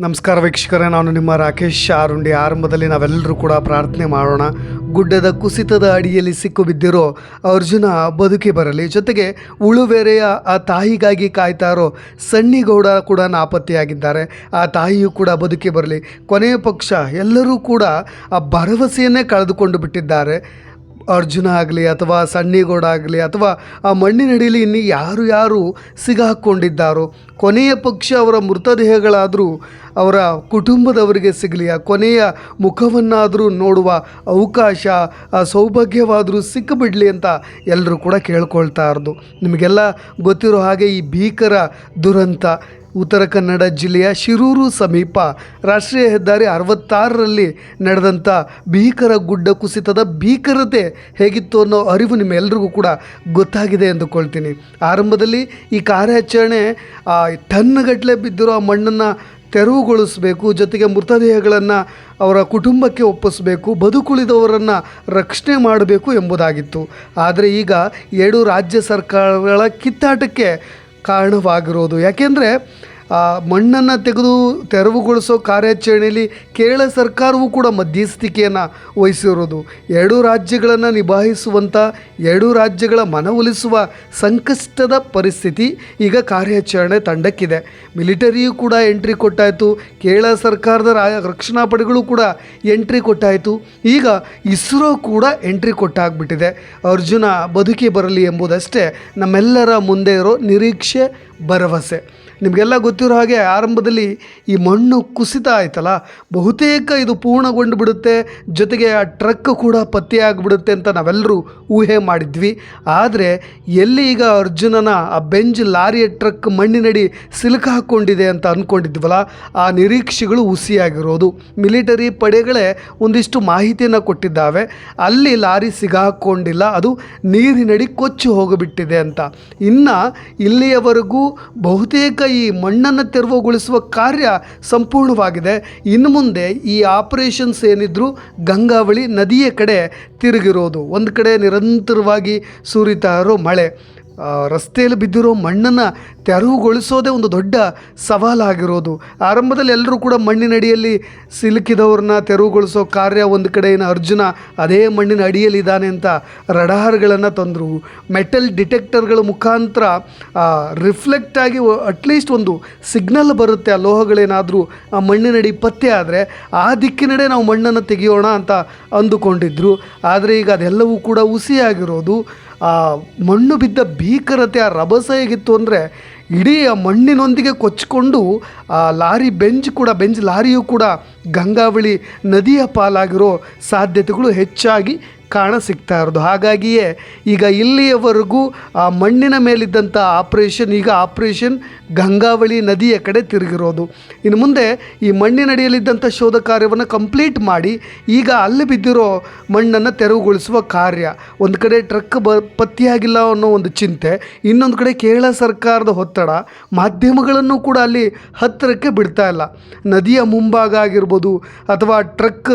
ನಮಸ್ಕಾರ ವೀಕ್ಷಕರೇ, ನಾನು ನಿಮ್ಮ ರಾಕೇಶ್ ಆರುಂಡಿ. ಆರಂಭದಲ್ಲಿ ನಾವೆಲ್ಲರೂ ಕೂಡ ಪ್ರಾರ್ಥನೆ ಮಾಡೋಣ. ಗುಡ್ಡದ ಕುಸಿತದ ಅಡಿಯಲ್ಲಿ ಸಿಕ್ಕು ಬಿದ್ದಿರೋ ಅರ್ಜುನ ಬದುಕಿ ಬರಲಿ. ಜೊತೆಗೆ ಉಳುವೆರೆಯ ಆ ತಾಯಿಗಾಗಿ ಕಾಯ್ತಾ ಇರೋ ಸಣ್ಣಿಗೌಡ ಕೂಡ ನಾಪತ್ತೆಯಾಗಿದ್ದಾರೆ. ಆ ತಾಯಿಯು ಕೂಡ ಬದುಕಿ ಬರಲಿ. ಕೊನೆಯ ಪಕ್ಷ ಎಲ್ಲರೂ ಕೂಡ ಆ ಭರವಸೆಯನ್ನೇ ಕಳೆದುಕೊಂಡು ಬಿಟ್ಟಿದ್ದಾರೆ. ಅರ್ಜುನ ಆಗಲಿ ಅಥವಾ ಸಣ್ಣಿಗೌಡ ಆಗಲಿ ಅಥವಾ ಆ ಮಣ್ಣಿನಡಿಯಲ್ಲಿ ಇನ್ನು ಯಾರು ಯಾರು ಸಿಗಾಕೊಂಡಿದ್ದಾರೋ, ಕೊನೆಯ ಪಕ್ಷ ಅವರ ಮೃತದೇಹಗಳಾದರೂ ಅವರ ಕುಟುಂಬದವರಿಗೆ ಸಿಗಲಿ, ಆ ಕೊನೆಯ ಮುಖವನ್ನಾದರೂ ನೋಡುವ ಅವಕಾಶ, ಆ ಸೌಭಾಗ್ಯವಾದರೂ ಸಿಕ್ಕಿಬಿಡಲಿ ಅಂತ ಎಲ್ಲರೂ ಕೂಡ ಕೇಳ್ಕೊಳ್ತಾ ಇರೋದು. ನಿಮಗೆಲ್ಲ ಗೊತ್ತಿರೋ ಹಾಗೆ ಈ ಭೀಕರ ದುರಂತ ಉತ್ತರ ಕನ್ನಡ ಜಿಲ್ಲೆಯ ಶಿರೂರು ಸಮೀಪ ರಾಷ್ಟ್ರೀಯ ಹೆದ್ದಾರಿ ಅರವತ್ತಾರರಲ್ಲಿ ನಡೆದಂಥ ಭೀಕರ ಗುಡ್ಡ ಕುಸಿತದ ಭೀಕರತೆ ಹೇಗಿತ್ತು ಅನ್ನೋ ಅರಿವು ನಿಮ್ಮೆಲ್ಲರಿಗೂ ಕೂಡ ಗೊತ್ತಾಗಿದೆ ಎಂದುಕೊಳ್ತೀನಿ. ಆರಂಭದಲ್ಲಿ ಈ ಕಾರ್ಯಾಚರಣೆ, ಆ, ಟನ್ಗಟ್ಟಲೆ ಬಿದ್ದಿರೋ ಆ ಮಣ್ಣನ್ನು ತೆರವುಗೊಳಿಸಬೇಕು, ಜೊತೆಗೆ ಮೃತದೇಹಗಳನ್ನು ಅವರ ಕುಟುಂಬಕ್ಕೆ ಒಪ್ಪಿಸಬೇಕು, ಬದುಕುಳಿದವರನ್ನು ರಕ್ಷಣೆ ಮಾಡಬೇಕು ಎಂಬುದಾಗಿತ್ತು. ಆದರೆ ಈಗ ಎರಡು ರಾಜ್ಯ ಸರ್ಕಾರಗಳ ಕಿತ್ತಾಟಕ್ಕೆ ಕಾರಣವಾಗಿರೋದು. ಯಾಕೆಂದರೆ ಮಣ್ಣನ್ನು ತೆಗೆದು ತೆರವುಗೊಳಿಸೋ ಕಾರ್ಯಾಚರಣೆಯಲ್ಲಿ ಕೇರಳ ಸರ್ಕಾರವೂ ಕೂಡ ಮಧ್ಯಸ್ಥಿಕೆಯನ್ನು ವಹಿಸಿರೋದು. ಎರಡೂ ರಾಜ್ಯಗಳನ್ನು ನಿಭಾಯಿಸುವಂಥ ಎರಡೂ ರಾಜ್ಯಗಳ ಮನವೊಲಿಸುವ ಸಂಕಷ್ಟದ ಪರಿಸ್ಥಿತಿ ಈಗ ಕಾರ್ಯಾಚರಣೆ ತಂಡಕ್ಕಿದೆ. ಮಿಲಿಟರಿಯೂ ಕೂಡ ಎಂಟ್ರಿ ಕೊಟ್ಟಾಯಿತು. ಕೇರಳ ಸರ್ಕಾರದ ರಕ್ಷಣಾ ಪಡೆಗಳು ಕೂಡ ಎಂಟ್ರಿ ಕೊಟ್ಟಾಯಿತು. ಈಗ ಇಸ್ರೋ ಕೂಡ ಎಂಟ್ರಿ ಕೊಟ್ಟಾಗ್ಬಿಟ್ಟಿದೆ. ಅರ್ಜುನ ಬದುಕಿ ಬರಲಿ ಎಂಬುದಷ್ಟೇ ನಮ್ಮೆಲ್ಲರ ಮುಂದೆ ಇರೋ ನಿರೀಕ್ಷೆ, ಭರವಸೆ. ನಿಮಗೆಲ್ಲ ಗೊತ್ತಿರೋ ಹಾಗೆ ಆರಂಭದಲ್ಲಿ ಈ ಮಣ್ಣು ಕುಸಿತ ಆಯ್ತಲ್ಲ? ಬಹುತೇಕ ಇದು ಪೂರ್ಣಗೊಂಡು ಬಿಡುತ್ತೆ, ಜೊತೆಗೆ ಆ ಟ್ರಕ್ ಕೂಡ ಪತ್ತೆಯಾಗಿಬಿಡುತ್ತೆ ಅಂತ ನಾವೆಲ್ಲರೂ ಊಹೆ ಮಾಡಿದ್ವಿ. ಆದರೆ ಎಲ್ಲಿ ಈಗ ಅರ್ಜುನನ ಆ ಬೆಂಜ್ ಲಾರಿಯ ಟ್ರಕ್ ಮಣ್ಣಿನಡಿ ಸಿಲುಕ ಹಾಕ್ಕೊಂಡಿದೆ ಅಂತ ಅಂದ್ಕೊಂಡಿದ್ವಲ್ಲ ಆ ನಿರೀಕ್ಷೆಗಳು ಹುಸಿಯಾಗಿರೋದು. ಮಿಲಿಟರಿ ಪಡೆಗಳೇ ಒಂದಿಷ್ಟು ಮಾಹಿತಿಯನ್ನು ಕೊಟ್ಟಿದ್ದಾವೆ. ಅಲ್ಲಿ ಲಾರಿ ಸಿಗಾಕೊಂಡಿಲ್ಲ ಅದು ನೀರಿನಡಿ ಕೊಚ್ಚಿ ಹೋಗಿಬಿಟ್ಟಿದೆ ಅಂತ. ಇನ್ನು ಇಲ್ಲಿಯವರೆಗೂ ಬಹುತೇಕ ಈ ಮಣ್ಣನ್ನು ತೆರವುಗೊಳಿಸುವ ಕಾರ್ಯ ಸಂಪೂರ್ಣವಾಗಿದೆ. ಇನ್ನು ಮುಂದೆ ಈ ಆಪರೇಷನ್ಸ್ ಏನಿದ್ರು ಗಂಗಾವಳಿ ನದಿಯ ಕಡೆ ತಿರುಗಿರೋದು. ಒಂದು ಕಡೆ ನಿರಂತರವಾಗಿ ಸುರಿತಾ ಇರೋ ಮಳೆ. ರಸ್ತೆಯಲ್ಲಿ ಬಿದ್ದಿರೋ ಮಣ್ಣನ್ನು ತೆರವುಗೊಳಿಸೋದೇ ಒಂದು ದೊಡ್ಡ ಸವಾಲಾಗಿರೋದು. ಆರಂಭದಲ್ಲಿ ಎಲ್ಲರೂ ಕೂಡ ಮಣ್ಣಿನಡಿಯಲ್ಲಿ ಸಿಲುಕಿದವ್ರನ್ನ ತೆರವುಗೊಳಿಸೋ ಕಾರ್ಯ ಒಂದು ಕಡೆ ಇನ್ನು ಅರ್ಜುನ ಅದೇ ಮಣ್ಣಿನ ಅಡಿಯಲ್ಲಿ ಇದ್ದಾನೆ ಅಂತ ರಡಾರ್ಗಳನ್ನು ತಂದರು. ಮೆಟಲ್ ಡಿಟೆಕ್ಟರ್ಗಳ ಮುಖಾಂತರ ರಿಫ್ಲೆಕ್ಟ್ ಆಗಿ ಅಟ್ಲೀಸ್ಟ್ ಒಂದು ಸಿಗ್ನಲ್ ಬರುತ್ತೆ ಆ ಲೋಹಗಳೇನಾದರೂ ಆ ಮಣ್ಣಿನಡಿ ಪತ್ತೆ ಆದರೆ ಆ ದಿಕ್ಕಿನಡೆ ನಾವು ಮಣ್ಣನ್ನು ತೆಗೆಯೋಣ ಅಂತ ಅಂದುಕೊಂಡಿದ್ರು. ಆದರೆ ಈಗ ಅದೆಲ್ಲವೂ ಕೂಡ ಹುಸಿಯಾಗಿರೋದು. ಆ ಮಣ್ಣು ಬಿದ್ದ ಭೀಕರತೆ ಆ ರಭಸ ಹೇಗಿತ್ತು ಅಂದರೆ ಇಡೀ ಆ ಮಣ್ಣಿನೊಂದಿಗೆ ಕೊಚ್ಚಿಕೊಂಡು ಆ ಲಾರಿ ಬೆಂಚ್ ಕೂಡ ಬೆಂಚ್ ಲಾರಿಯೂ ಕೂಡ ಗಂಗಾವಳಿ ನದಿಯ ಪಾಲಾಗಿರೋ ಸಾಧ್ಯತೆಗಳು ಹೆಚ್ಚಾಗಿ ಕಾಣ ಸಿಗ್ತಾ ಇರೋದು. ಹಾಗಾಗಿಯೇ ಈಗ ಇಲ್ಲಿಯವರೆಗೂ ಆ ಮಣ್ಣಿನ ಮೇಲಿದ್ದಂಥ ಆಪ್ರೇಷನ್ ಈಗ ಆಪ್ರೇಷನ್ ಗಂಗಾವಳಿ ನದಿಯ ಕಡೆ ತಿರುಗಿರೋದು. ಇನ್ನು ಮುಂದೆ ಈ ಮಣ್ಣಿನಡಿಯಲ್ಲಿದ್ದಂಥ ಶೋಧ ಕಾರ್ಯವನ್ನು ಕಂಪ್ಲೀಟ್ ಮಾಡಿ ಈಗ ಅಲ್ಲಿ ಬಿದ್ದಿರೋ ಮಣ್ಣನ್ನು ತೆರವುಗೊಳಿಸುವ ಕಾರ್ಯ. ಒಂದು ಕಡೆ ಟ್ರಕ್ ಬ ಪತ್ತೆಯಾಗಿಲ್ಲ ಅನ್ನೋ ಒಂದು ಚಿಂತೆ. ಇನ್ನೊಂದು ಕಡೆ ಕೇರಳ ಸರ್ಕಾರದ ಒತ್ತಡ. ಮಾಧ್ಯಮಗಳನ್ನು ಕೂಡ ಅಲ್ಲಿ ಹತ್ತಿರಕ್ಕೆ ಬಿಡ್ತಾ ಇಲ್ಲ. ನದಿಯ ಮುಂಭಾಗ ಆಗಿರ್ಬೋದು ಅಥವಾ ಟ್ರಕ್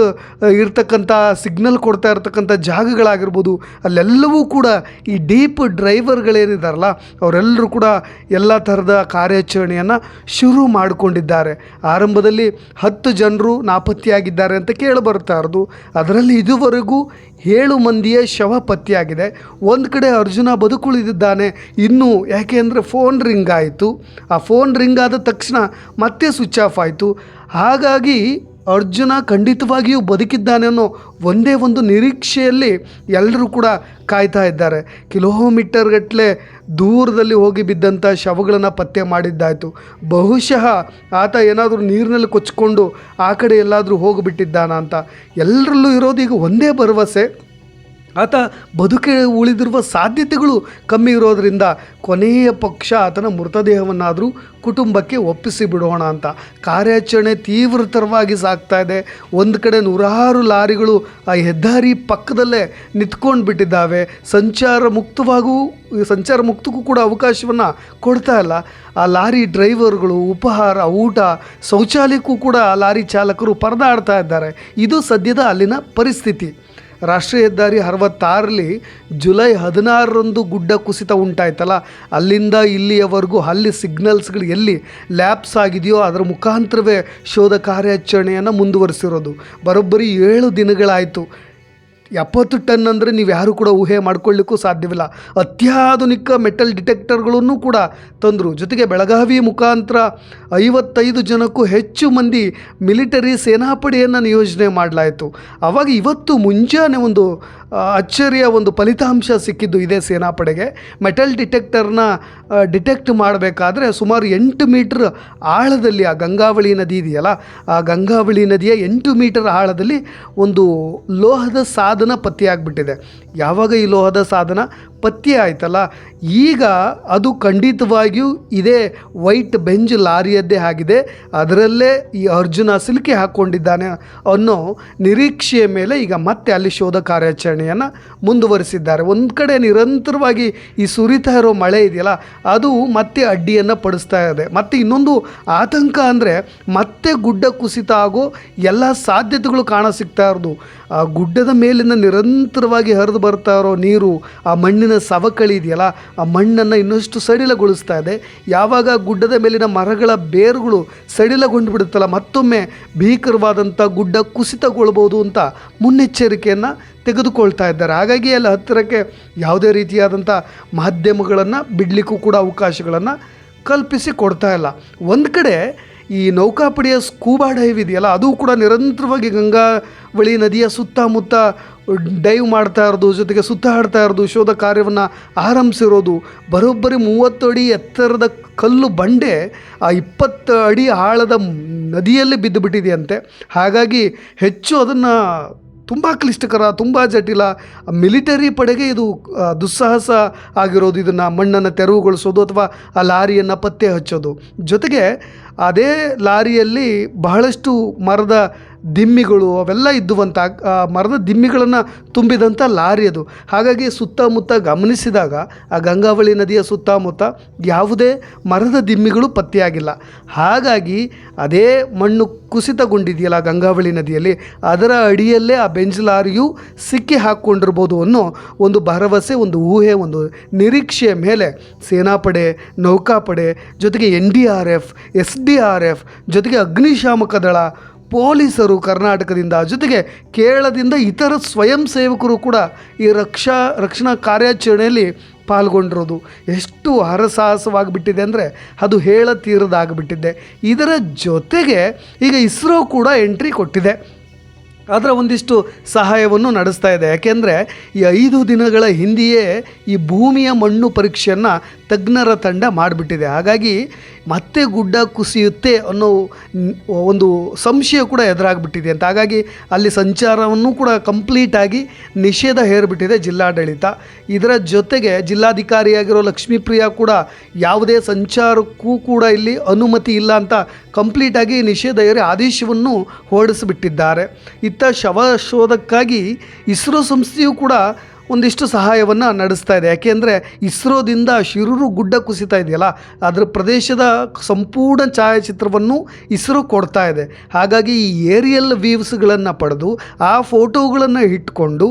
ಇರ್ತಕ್ಕಂಥ ಸಿಗ್ನಲ್ ಕೊಡ್ತಾ ಇರ್ತಕ್ಕಂಥ ಜಾಗಗಳಾಗಿರ್ಬೋದು ಅಲ್ಲೆಲ್ಲವೂ ಕೂಡ ಈ ಡೀಪ್ ಡ್ರೈವರ್ಗಳೇನಿದ್ದಾರಲ್ಲ ಅವರೆಲ್ಲರೂ ಕೂಡ ಎಲ್ಲ ಥರದ ಕಾರ್ಯಾಚರಣೆಯನ್ನು ಶುರು ಮಾಡಿಕೊಂಡಿದ್ದಾರೆ. ಆರಂಭದಲ್ಲಿ ಹತ್ತು ಜನರು ನಾಪತ್ತೆಯಾಗಿದ್ದಾರೆ ಅಂತ ಕೇಳಿಬರ್ತಾ ಇರೋದು ಅದರಲ್ಲಿ ಇದುವರೆಗೂ ಏಳು ಮಂದಿಯ ಶವ ಪತ್ತೆಯಾಗಿದೆ. ಒಂದು ಕಡೆ ಅರ್ಜುನ ಬದುಕುಳಿದಿದ್ದಾನೆ. ಇನ್ನೂ ಯಾಕೆ ಅಂದರೆ ಫೋನ್ ರಿಂಗ್ ಆಯಿತು. ಆ ಫೋನ್ ರಿಂಗ್ ಆದ ತಕ್ಷಣ ಮತ್ತೆ ಸ್ವಿಚ್ ಆಫ್ ಆಯಿತು. ಹಾಗಾಗಿ ಅರ್ಜುನ ಖಂಡಿತವಾಗಿಯೂ ಬದುಕಿದ್ದಾನೆ ಅನ್ನೋ ಒಂದೇ ಒಂದು ನಿರೀಕ್ಷೆಯಲ್ಲಿ ಎಲ್ಲರೂ ಕೂಡ ಕಾಯ್ತಾ ಇದ್ದಾರೆ. ಕಿಲೋಮೀಟರ್ಗಟ್ಟಲೆ ದೂರದಲ್ಲಿ ಹೋಗಿ ಬಿದ್ದಂಥ ಶವಗಳನ್ನು ಪತ್ತೆ ಮಾಡಿದ್ದಾಯಿತು. ಬಹುಶಃ ಆತ ಏನಾದರೂ ನೀರಿನಲ್ಲಿ ಕೊಚ್ಕೊಂಡು ಆ ಕಡೆ ಎಲ್ಲಾದರೂ ಹೋಗಿಬಿಟ್ಟಿದ್ದಾನ ಅಂತ ಎಲ್ಲರಲ್ಲೂ ಇರೋದು ಈಗ ಒಂದೇ ಭರವಸೆ. ಆತ ಬದುಕಿ ಉಳಿದಿರುವ ಸಾಧ್ಯತೆಗಳು ಕಮ್ಮಿ ಇರೋದರಿಂದ ಕೊನೆಯ ಪಕ್ಷ ಆತನ ಮೃತದೇಹವನ್ನಾದರೂ ಕುಟುಂಬಕ್ಕೆ ಒಪ್ಪಿಸಿ ಬಿಡೋಣ ಅಂತ. ಕಾರ್ಯಾಚರಣೆ ತೀವ್ರತರವಾಗಿ ಸಾಗ್ತಾ ಇದೆ. ಒಂದು ಕಡೆ ನೂರಾರು ಲಾರಿಗಳು ಆ ಹೆದ್ದಾರಿ ಪಕ್ಕದಲ್ಲೇ ನಿಂತ್ಕೊಂಡು ಬಿಟ್ಟಿದ್ದಾವೆ. ಸಂಚಾರ ಮುಕ್ತವಾಗೂ, ಸಂಚಾರ ಮುಕ್ತಕ್ಕೂ ಕೂಡ ಅವಕಾಶವನ್ನು ಕೊಡ್ತಾ ಇಲ್ಲ. ಆ ಲಾರಿ ಡ್ರೈವರ್ಗಳು, ಉಪಹಾರ, ಊಟ, ಶೌಚಾಲಯಕ್ಕೂ ಕೂಡ ಆ ಲಾರಿ ಚಾಲಕರು ಪರದಾಡ್ತಾ ಇದ್ದಾರೆ. ಇದು ಸದ್ಯದ ಅಲ್ಲಿನ ಪರಿಸ್ಥಿತಿ. ರಾಷ್ಟ್ರೀಯ ಹೆದ್ದಾರಿ ಅರವತ್ತಾರಲ್ಲಿ ಜುಲೈ ಹದಿನಾರರಂದು ಗುಡ್ಡ ಕುಸಿತ ಉಂಟಾಯ್ತಲ್ಲ, ಅಲ್ಲಿಂದ ಇಲ್ಲಿಯವರೆಗೂ ಅಲ್ಲಿ ಸಿಗ್ನಲ್ಸ್ಗಳು ಎಲ್ಲಿ ಲ್ಯಾಪ್ಸ್ ಆಗಿದೆಯೋ ಅದರ ಮುಖಾಂತರವೇ ಶೋಧ ಕಾರ್ಯಾಚರಣೆಯನ್ನು ಮುಂದುವರಿಸಿರೋದು. ಬರೋಬ್ಬರಿ ಏಳು ದಿನಗಳಾಯಿತು. ಎಪ್ಪತ್ತು ಟನ್ ಅಂದರೆ ನೀವು ಯಾರು ಕೂಡ ಊಹೆ ಮಾಡ್ಕೊಳ್ಳಿಕ್ಕೂ ಸಾಧ್ಯವಿಲ್ಲ. ಅತ್ಯಾಧುನಿಕ ಮೆಟಲ್ ಡಿಟೆಕ್ಟರ್ಗಳನ್ನು ಕೂಡ ತಂದರು. ಜೊತೆಗೆ ಬೆಳಗಾವಿ ಮುಖಾಂತರ ಐವತ್ತೈದು ಜನಕ್ಕೂ ಹೆಚ್ಚು ಮಂದಿ ಮಿಲಿಟರಿ ಸೇನಾಪಡೆಯನ್ನು ನಿಯೋಜನೆ ಮಾಡಲಾಯಿತು. ಆವಾಗ ಇವತ್ತು ಮುಂಜಾನೆ ಒಂದು ಅಚ್ಚರಿಯ ಒಂದು ಫಲಿತಾಂಶ ಸಿಕ್ಕಿದ್ದು ಇದೇ ಸೇನಾಪಡೆಗೆ. ಮೆಟಲ್ ಡಿಟೆಕ್ಟರ್ನ ಡಿಟೆಕ್ಟ್ ಮಾಡಬೇಕಾದ್ರೆ ಸುಮಾರು ಎಂಟು ಮೀಟ್ರ್ ಆಳದಲ್ಲಿ ಆ ಗಂಗಾವಳಿ ನದಿ ಇದೆಯಲ್ಲ, ಆ ಗಂಗಾವಳಿ ನದಿಯ ಎಂಟು ಮೀಟರ್ ಆಳದಲ್ಲಿ ಒಂದು ಲೋಹದ ಸಾಧನ ಪತ್ತೆಯಾಗಿಬಿಟ್ಟಿದೆ. ಯಾವಾಗ ಈ ಲೋಹದ ಸಾಧನ? ಪತ್ತೆ ಆಯ್ತಲ್ಲ? ಈಗ ಅದು ಖಂಡಿತವಾಗಿಯೂ ಇದೇ ವೈಟ್ ಬೆಂಜ್ ಲಾರಿಯದ್ದೇ ಆಗಿದೆ. ಅದರಲ್ಲೇ ಈ ಅರ್ಜುನ ಸಿಲುಕಿ ಹಾಕ್ಕೊಂಡಿದ್ದಾನೆ ಅನ್ನೋ ನಿರೀಕ್ಷೆಯ ಮೇಲೆ ಈಗ ಮತ್ತೆ ಅಲ್ಲಿ ಶೋಧ ಕಾರ್ಯಾಚರಣೆಯನ್ನು ಮುಂದುವರಿಸಿದ್ದಾರೆ. ಒಂದು ಕಡೆ ನಿರಂತರವಾಗಿ ಈ ಸುರಿತಾ ಇರೋ ಮಳೆ ಇದೆಯಲ್ಲ, ಅದು ಮತ್ತೆ ಅಡ್ಡಿಯನ್ನು ಪಡಿಸ್ತಾ ಇದೆ. ಮತ್ತು ಇನ್ನೊಂದು ಆತಂಕ ಅಂದರೆ ಮತ್ತೆ ಗುಡ್ಡ ಕುಸಿತ ಆಗೋ ಎಲ್ಲ ಸಾಧ್ಯತೆಗಳು ಕಾಣ ಸಿಗ್ತಾ ಇರೋದು. ಆ ಗುಡ್ಡದ ಮೇಲಿನ ನಿರಂತರವಾಗಿ ಹರಿದು ಬರ್ತಾ ಇರೋ ನೀರು, ಆ ಮಣ್ಣಿನ ಸವಕಳಿ ಇದೆಯಲ್ಲ, ಆ ಮಣ್ಣನ್ನು ಇನ್ನಷ್ಟು ಸಡಿಲಗೊಳಿಸ್ತಾ ಇದೆ. ಯಾವಾಗ ಗುಡ್ಡದ ಮೇಲಿನ ಮರಗಳ ಬೇರುಗಳು ಸಡಿಲಗೊಂಡು ಬಿಡುತ್ತಲ್ಲ, ಮತ್ತೊಮ್ಮೆ ಭೀಕರವಾದಂಥ ಗುಡ್ಡ ಕುಸಿತಗೊಳ್ಬೋದು ಅಂತ ಮುನ್ನೆಚ್ಚರಿಕೆಯನ್ನು ತೆಗೆದುಕೊಳ್ತಾ ಇದ್ದಾರೆ. ಹಾಗಾಗಿ ಅಲ್ಲಿ ಹತ್ತಿರಕ್ಕೆ ಯಾವುದೇ ರೀತಿಯಾದಂಥ ಮಾಧ್ಯಮಗಳನ್ನು ಬಿಡಲಿಕ್ಕೂ ಕೂಡ ಅವಕಾಶಗಳನ್ನು ಕಲ್ಪಿಸಿ ಕೊಡ್ತಾ ಇಲ್ಲ. ಒಂದು ಕಡೆ ಈ ನೌಕಾಪಡೆಯ ಸ್ಕೂಬಾ ಡೈವ್ ಇದೆಯಲ್ಲ, ಅದು ಕೂಡ ನಿರಂತರವಾಗಿ ಗಂಗಾವಳಿ ನದಿಯ ಸುತ್ತಮುತ್ತ ಡೈವ್ ಮಾಡ್ತಾ ಇರೋದು, ಜೊತೆಗೆ ಸುತ್ತಾಡ್ತಾ ಇರೋದು, ಶೋಧ ಕಾರ್ಯವನ್ನು ಆರಂಭಿಸಿರೋದು. ಬರೋಬ್ಬರಿ ಮೂವತ್ತು ಅಡಿ ಎತ್ತರದ ಕಲ್ಲು ಬಂಡೆ ಆ ಇಪ್ಪತ್ತು ಅಡಿ ಆಳದ ನದಿಯಲ್ಲಿ ಬಿದ್ದುಬಿಟ್ಟಿದೆಯಂತೆ. ಹಾಗಾಗಿ ಹೆಚ್ಚು ಅದನ್ನು ತುಂಬ ಕ್ಲಿಷ್ಟಕರ, ತುಂಬ ಜಟಿಲ. ಮಿಲಿಟರಿ ಪಡೆಗೆ ಇದು ದುಸ್ಸಾಹಸ ಆಗಿರೋದು, ಇದನ್ನು ಮಣ್ಣನ್ನು ತೆರವುಗೊಳಿಸೋದು ಅಥವಾ ಆ ಲಾರಿಯನ್ನು ಪತ್ತೆ ಹಚ್ಚೋದು. ಜೊತೆಗೆ ಅದೇ ಲಾರಿಯಲ್ಲಿ ಬಹಳಷ್ಟು ಮರದ ದಿಮ್ಮಿಗಳು ಅವೆಲ್ಲ ಇದ್ದುವಂಥ ಮರದ ದಿಮ್ಮಿಗಳನ್ನು ತುಂಬಿದಂಥ ಲಾರಿ ಅದು. ಹಾಗಾಗಿ ಸುತ್ತಮುತ್ತ ಗಮನಿಸಿದಾಗ ಆ ಗಂಗಾವಳಿ ನದಿಯ ಸುತ್ತಮುತ್ತ ಯಾವುದೇ ಮರದ ದಿಮ್ಮಿಗಳು ಪತ್ತೆಯಾಗಿಲ್ಲ. ಹಾಗಾಗಿ ಅದೇ ಮಣ್ಣು ಕುಸಿತಗೊಂಡಿದೆಯಲ್ಲ ಗಂಗಾವಳಿ ನದಿಯಲ್ಲಿ, ಅದರ ಅಡಿಯಲ್ಲೇ ಆ ಬೆಂಜ್ ಲಾರಿಯು ಸಿಕ್ಕಿ ಹಾಕ್ಕೊಂಡಿರ್ಬೋದು ಅನ್ನೋ ಒಂದು ಭರವಸೆ, ಒಂದು ಊಹೆ, ಒಂದು ನಿರೀಕ್ಷೆಯ ಮೇಲೆ ಸೇನಾಪಡೆ, ನೌಕಾಪಡೆ, ಜೊತೆಗೆ N D R F, S D R F ಜೊತೆಗೆ ಅಗ್ನಿಶಾಮಕ ದಳ, ಪೊಲೀಸರು ಕರ್ನಾಟಕದಿಂದ, ಜೊತೆಗೆ ಕೇರಳದಿಂದ ಇತರ ಸ್ವಯಂ ಸೇವಕರು ಕೂಡ ಈ ರಕ್ಷಾ, ರಕ್ಷಣಾ ಕಾರ್ಯಾಚರಣೆಯಲ್ಲಿ ಪಾಲ್ಗೊಂಡಿರೋದು ಎಷ್ಟು ಹರಸಾಹಸವಾಗಿಬಿಟ್ಟಿದೆ ಅಂದರೆ ಅದು ಹೇಳ ತೀರದಾಗಿಬಿಟ್ಟಿದೆ. ಇದರ ಜೊತೆಗೆ ಈಗ ಇಸ್ರೋ ಕೂಡ ಎಂಟ್ರಿ ಕೊಟ್ಟಿದೆ. ಅದರ ಒಂದಿಷ್ಟು ಸಹಾಯವನ್ನು ನಡೆಸ್ತಾ ಇದೆ. ಯಾಕೆಂದರೆ ಈ ಐದು ದಿನಗಳ ಹಿಂದೆಯೇ ಈ ಭೂಮಿಯ ಮಣ್ಣು ಪರೀಕ್ಷೆಯನ್ನು ತಜ್ಞರ ತಂಡ ಮಾಡಿಬಿಟ್ಟಿದೆ. ಹಾಗಾಗಿ ಮತ್ತೆ ಗುಡ್ಡ ಕುಸಿಯುತ್ತೆ ಅನ್ನೋ ಒಂದು ಸಂಶಯ ಕೂಡ ಎದುರಾಗ್ಬಿಟ್ಟಿದೆ ಅಂತ. ಹಾಗಾಗಿ ಅಲ್ಲಿ ಸಂಚಾರವನ್ನು ಕೂಡ ಕಂಪ್ಲೀಟಾಗಿ ನಿಷೇಧ ಹೇರಿಬಿಟ್ಟಿದೆ ಜಿಲ್ಲಾಡಳಿತ. ಇದರ ಜೊತೆಗೆ ಜಿಲ್ಲಾಧಿಕಾರಿಯಾಗಿರೋ ಲಕ್ಷ್ಮೀಪ್ರಿಯ ಕೂಡ ಯಾವುದೇ ಸಂಚಾರಕ್ಕೂ ಕೂಡ ಇಲ್ಲಿ ಅನುಮತಿ ಇಲ್ಲ ಅಂತ ಕಂಪ್ಲೀಟಾಗಿ ನಿಷೇಧ ಹೇರಿ ಆದೇಶವನ್ನು ಹೊರಡಿಸಿಬಿಟ್ಟಿದ್ದಾರೆ. ಇತ್ತ ಶವ ಶೋಧಕ್ಕಾಗಿ ಇಸ್ರೋ ಸಂಸ್ಥೆಯು ಕೂಡ ಒಂದಿಷ್ಟು ಸಹಾಯವನ್ನು ನಡೆಸ್ತಾ ಇದೆ. ಯಾಕೆಂದರೆ ಇಸ್ರೋದಿಂದ ಶಿರೂರು ಗುಡ್ಡ ಕುಸಿತಾ ಇದೆಯಲ್ಲ, ಅದರ ಪ್ರದೇಶದ ಸಂಪೂರ್ಣ ಛಾಯಾಚಿತ್ರವನ್ನು ಇಸ್ರೋ ಕೊಡ್ತಾ ಇದೆ. ಹಾಗಾಗಿ ಈ ಏರಿಯಲ್ ವೀವ್ಸ್ಗಳನ್ನು ಪಡೆದು, ಆ ಫೋಟೋಗಳನ್ನು ಇಟ್ಕೊಂಡು,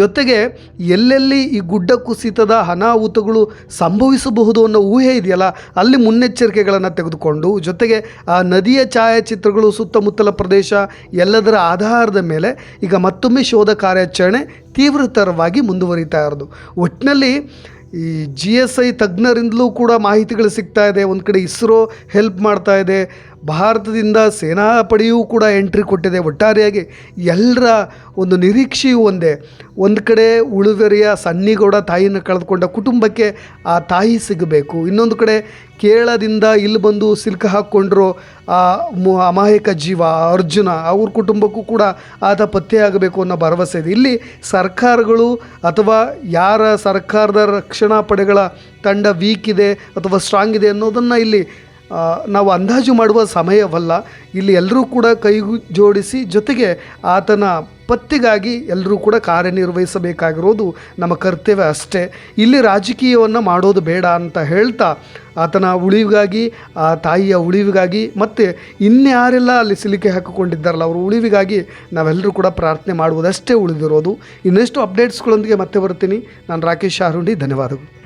ಜೊತೆಗೆ ಎಲ್ಲೆಲ್ಲಿ ಈ ಗುಡ್ಡ ಕುಸಿತದ ಅನಾಹುತಗಳು ಸಂಭವಿಸಬಹುದು ಅನ್ನೋ ಊಹೆ ಇದೆಯಲ್ಲ, ಅಲ್ಲಿ ಮುನ್ನೆಚ್ಚರಿಕೆಗಳನ್ನು ತೆಗೆದುಕೊಂಡು, ಜೊತೆಗೆ ಆ ನದಿಯ ಛಾಯಾಚಿತ್ರಗಳು ಸುತ್ತಮುತ್ತಲ ಪ್ರದೇಶ ಎಲ್ಲದರ ಆಧಾರದ ಮೇಲೆ ಈಗ ಮತ್ತೊಮ್ಮೆ ಶೋಧ ಕಾರ್ಯಾಚರಣೆ ತೀವ್ರತರವಾಗಿ ಮುಂದುವರಿತಾ ಇರೋದು. ಒಟ್ಟಿನಲ್ಲಿ ಈ ಜಿ ಎಸ್ ಐ ತಜ್ಞರಿಂದಲೂ ಕೂಡ ಮಾಹಿತಿಗಳು ಸಿಗ್ತಾ ಇದೆ. ಒಂದು ಕಡೆ ಇಸ್ರೋ ಹೆಲ್ಪ್ ಮಾಡ್ತಾ ಇದೆ. ಭಾರತದಿಂದ ಸೇನಾಪಡೆಯೂ ಕೂಡ ಎಂಟ್ರಿ ಕೊಟ್ಟಿದೆ. ಒಟ್ಟಾರೆಯಾಗಿ ಎಲ್ಲರ ಒಂದು ನಿರೀಕ್ಷೆಯೂ ಒಂದೇ. ಒಂದು ಕಡೆ ಉಳುವೆರೆಯ ಸನ್ನಿಗೌಡ ತಾಯಿನ ಕಳೆದುಕೊಂಡ ಕುಟುಂಬಕ್ಕೆ ಆ ತಾಯಿ ಸಿಗಬೇಕು. ಇನ್ನೊಂದು ಕಡೆ ಕೇರಳದಿಂದ ಇಲ್ಲಿ ಬಂದು ಸಿಲ್ಕ ಹಾಕ್ಕೊಂಡಿರೋ ಆ ಅಮಾಯಕ ಜೀವ ಅರ್ಜುನ, ಅವ್ರ ಕುಟುಂಬಕ್ಕೂ ಕೂಡ ಆತ ಪತ್ತೆಯಾಗಬೇಕು ಅನ್ನೋ ಭರವಸೆ ಇದೆ. ಇಲ್ಲಿ ಸರ್ಕಾರಗಳು ಅಥವಾ ಯಾರ ಸರ್ಕಾರದ ರಕ್ಷಣಾ ಪಡೆಗಳ ತಂಡ ವೀಕ್ ಇದೆ ಅಥವಾ ಸ್ಟ್ರಾಂಗ್ ಇದೆ ಅನ್ನೋದನ್ನು ಇಲ್ಲಿ ನಾವು ಅಂದಾಜು ಮಾಡುವ ಸಮಯವಲ್ಲ. ಇಲ್ಲಿ ಎಲ್ಲರೂ ಕೂಡ ಕೈ ಜೋಡಿಸಿ ಜೊತೆಗೆ ಆತನ ಪತ್ತಿಗಾಗಿ ಎಲ್ಲರೂ ಕೂಡ ಕಾರ್ಯನಿರ್ವಹಿಸಬೇಕಾಗಿರೋದು ನಮ್ಮ ಕರ್ತವ್ಯ ಅಷ್ಟೇ. ಇಲ್ಲಿ ರಾಜಕೀಯವನ್ನು ಮಾಡೋದು ಬೇಡ ಅಂತ ಹೇಳ್ತಾ ಆತನ ಉಳಿವಿಗಾಗಿ, ಆ ತಾಯಿಯ ಉಳಿವಿಗಾಗಿ ಮತ್ತು ಇನ್ಯಾರೆಲ್ಲ ಅಲ್ಲಿ ಸಿಲಿಕೆ ಹಾಕಿಕೊಂಡಿದ್ದಾರಲ್ಲ, ಅವರು ಉಳಿವಿಗಾಗಿ ನಾವೆಲ್ಲರೂ ಕೂಡ ಪ್ರಾರ್ಥನೆ ಮಾಡುವುದಷ್ಟೇ ಉಳಿದಿರೋದು. ಇನ್ನೆಷ್ಟು ಅಪ್ಡೇಟ್ಸ್ಗಳೊಂದಿಗೆ ಮತ್ತೆ ಬರ್ತೀನಿ. ನಾನು ರಾಕೇಶ್ ಶಾರುಂಡಿ ಧನ್ಯವಾದಗಳು.